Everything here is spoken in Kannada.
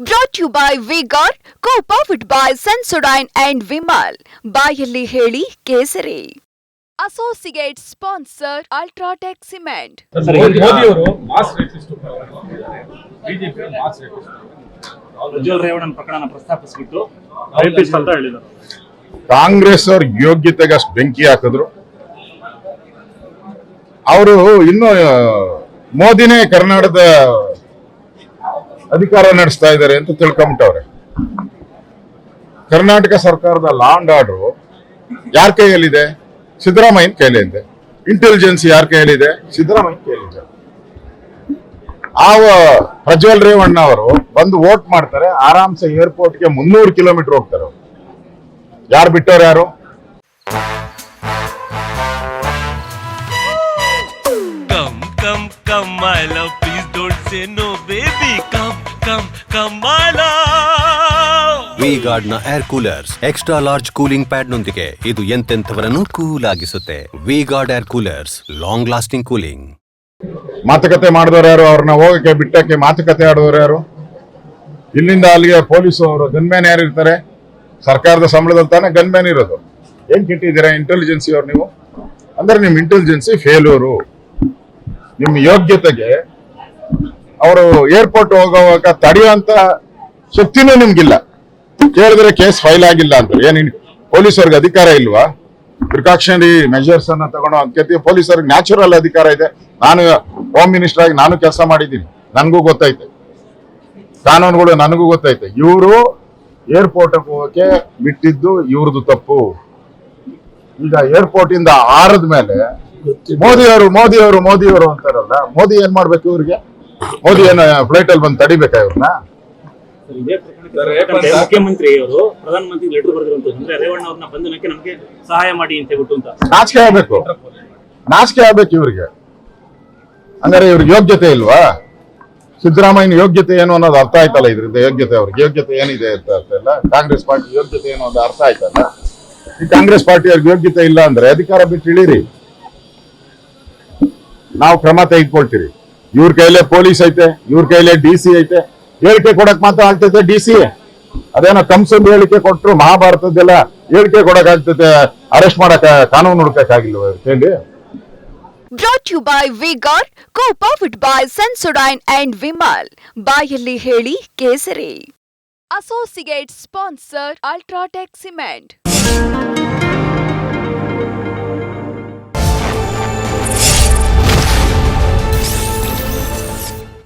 Brought you by V Guard co powered by Sensodyne and Vimal ಬಾಯಲ್ಲಿ ಹೇಳಿ Kesari. Associate sponsor UltraTech cement sir, Modi ಅವರು mass rapist BJP mass rapist Prajwal ರೇವಣ್ಣನ ಪ್ರಕರಣ ಪ್ರಸ್ತಾಪಿಸ್ಬಿಟ್ಟು ರೇಪಿಸ್ಟ್ ಅಂತ ಹೇಳಿದರು. ಕಾಂಗ್ರೆಸ್ ಅವ್ರ ಯೋಗ್ಯತೆಗೆ ಅಷ್ಟು ಬೆಂಕಿ ಹಾಕಿದ್ರು. ಅವರು ಇನ್ನು ಮೋದಿನೇ ಕರ್ನಾಟಕದ ಅಧಿಕಾರ ನಡೆಸ್ತಾ ಇದ್ದಾರೆ ಅಂತ ತಿಳ್ಕೊಂಬಿಟ್ಟವ್ರೆ. ಕರ್ನಾಟಕ ಸರ್ಕಾರದ ಲಾ ಅಂಡ್ ಆರ್ಡರ್ ಯಾರ ಕೈಯಲ್ಲಿದೆ? ಸಿದ್ದರಾಮಯ್ಯನ ಕೈಲಿದೆ ಇಂಟೆಲಿಜೆನ್ಸ್ ಯಾರ ಕೈಯಲ್ಲಿದೆ? ಸಿದ್ದರಾಮಯ್ಯನ ಕೈಯಲ್ಲಿದೆ. ಆ ಪ್ರಜ್ವಲ್ ರೇವಣ್ಣ ಅವರು ಬಂದು ವೋಟ್ ಮಾಡ್ತಾರೆ, ಆರಾಮ್ಸೆ ಏರ್ಪೋರ್ಟ್ಗೆ ಮುನ್ನೂರು ಕಿಲೋಮೀಟರ್ ಹೋಗ್ತಾರೆ. ಯಾರು ಬಿಟ್ಟವ್ರು ಯಾರು? Come come come I love please don't say no baby. Come, Kamala. V ಗಾರ್ಡ್ನ air coolers extra large cooling pad ನೊಂದಿಗೆ ಇದು ಎಂತೆಂಥವರನ್ನು cool ಆಗಿಸುತ್ತೆ V Guard air coolers long lasting cooling ಮಾತುಕತೆ ಮಾಡಿದವರು ಯಾರು? ಅವ್ರನ್ನ ಹೋಗಕ್ಕೆ ಬಿಟ್ಟಕ್ಕೆ ಮಾತುಕತೆ ಆಡಿದವರು ಯಾರು? ಇಲ್ಲಿಂದ ಅಲ್ಲಿಗೆ ಪೊಲೀಸ್ ಅವರು ಗನ್ಮ್ಯಾನ್ ಯಾರು ಇರ್ತಾರೆ? ಸರ್ಕಾರದ ಸಂಬಳದಲ್ಲಿ ತಾನೇ ಗನ್ಮ್ಯಾನ್ ಇರೋದು. ಏನ್ ಕೆಟ್ಟಿದ್ದೀರಾ ಇಂಟೆಲಿಜೆನ್ಸಿ ಅವ್ರು ನೀವು? ಅಂದ್ರೆ ನಿಮ್ಮ ಇಂಟೆಲಿಜೆನ್ಸಿ ಫೇಲ್ಯೂರು ನಿಮ್ಮ ಯೋಗ್ಯತೆಗೆ ಅವರು ಏರ್ಪೋರ್ಟ್ ಹೋಗೋವಾಗ ತಡೆಯುವಂತ ಶಕ್ತಿನೂ ನಿಮ್ಗಿಲ್ಲ. ಕೇಳಿದ್ರೆ ಕೇಸ್ ಫೈಲ್ ಆಗಿಲ್ಲ ಅಂತ. ಏನ್ ಪೊಲೀಸರಿಗೆ ಅಧಿಕಾರ ಇಲ್ವಾ? ಪ್ರಿಕಾಕ್ಷನರಿ ಮೆಜರ್ಸ್ ಅನ್ನ ತಗೊಂಡು ಅದಕ್ಕೆ ಪೊಲೀಸರಿಗೆ ನ್ಯಾಚುರಲ್ ಅಧಿಕಾರ ಇದೆ. ನಾನು ಹೋಮ್ ಮಿನಿಸ್ಟರ್ ಆಗಿ ನಾನು ಕೆಲಸ ಮಾಡಿದ್ದೀನಿ. ನನಗೂ ಗೊತ್ತೈತೆ. ಕಾನೂನುಗಳು ನನಗೂ ಗೊತ್ತೈತೆ. ಇವರು ಏರ್ಪೋರ್ಟ್ ಹೋಗಕ್ಕೆ ಬಿಟ್ಟಿದ್ದು ಇವ್ರದ್ದು ತಪ್ಪು. ಈಗ ಏರ್ಪೋರ್ಟ್ ಇಂದ ಆರದ ಮೇಲೆ ಮೋದಿ ಅವರು ಮೋದಿ ಅವರು ಮೋದಿ ಅವರು ಅಂತಾರಲ್ಲ, ಮೋದಿ ಏನ್ ಮಾಡ್ಬೇಕು ಇವ್ರಿಗೆ? ಮೋದಿ ಏನ ಫ್ಲೈಟ್ ಅಲ್ಲಿ ಬಂದು ತಡಿಬೇಕಾ ಇವ್ರನ್ನ ಮುಖ್ಯಮಂತ್ರಿ ಅವರು ಪ್ರಧಾನಮಂತ್ರಿ ಲೆಟರ್ ಬರೆದಿರುವಂತದ್ದು ಅಂದ್ರೆ ರೇವಣ್ಣ ಅವ್ರನ್ನ ಬಂಧನಕ್ಕೆ ನಮಗೆ ಸಹಾಯ ಮಾಡಿ ಅಂತ ಹೇಳ್ಬಿಟ್ಟು ಅಂತ. ನಾಚಿಕೆ ಆಗ್ಬೇಕು. ನಾಚಿಕೆ ಆಗ್ಬೇಕು ಇವ್ರಿಗೆ. ಹಂಗಾರೆ ಇವ್ರಿಗೆ ಯೋಗ್ಯತೆ ಇಲ್ವಾ? ಸಿದ್ದರಾಮಯ್ಯನ ಯೋಗ್ಯತೆ ಏನು ಅನ್ನೋದು ಅರ್ಥ ಆಯ್ತಲ್ಲ ಇದರಿಂದ ಯೋಗ್ಯತೆ ಅವ್ರಿಗೆ. ಯೋಗ್ಯತೆ ಏನಿದೆ ಅಂತ ಅರ್ಥ ಇಲ್ಲ. ಕಾಂಗ್ರೆಸ್ ಪಾರ್ಟಿ ಯೋಗ್ಯತೆ ಏನು ಅನ್ನೋದು ಅರ್ಥ ಆಯ್ತಲ್ಲ? ಈ ಕಾಂಗ್ರೆಸ್ ಪಾರ್ಟಿ ಅವ್ರಿಗೆ ಯೋಗ್ಯತೆ ಇಲ್ಲ ಅಂದ್ರೆ ಅಧಿಕಾರ ಬಿಟ್ಟು ಇಳಿರಿ. ನಾವು ಕ್ರಮ ತೆಗೆದುಕೊಳ್ತೀರಿ. ಇವ್ರ ಕೈಲೇ ಪೊಲೀಸ್ ಐತೆ, ಇವ್ರ ಕೈಲೇ ಡಿ ಸಿ ಐತೆ. ಹೇಳಿಕೆ ಕೊಡಕ್ ಮಾತ್ರ ಆಗ್ತೈತೆ ಡಿ ಸಿ ಅದೇನೋ ಕಂಸನ್ ಹೇಳಿಕೆ ಕೊಟ್ರು ಮಹಾಭಾರತದ್ದೆಲ್ಲ ಹೇಳಿಕೆ ಕೊಡಕ್ ಆಗ್ತೈತೆ, ಅರೆಸ್ಟ್ ಮಾಡಕ್, ಕಾನೂನು ಹುಡುಕಕ್ಕಾಗಿಲ್ವ ಆಗಿಲ್ಲ ಹೇಳಿ brought you by V Guard co powered by Sensodyne and Vimal ಬಾಯಲ್ಲಿ ಹೇಳಿ ಕೇಸರಿ. Associate sponsor UltraTech cement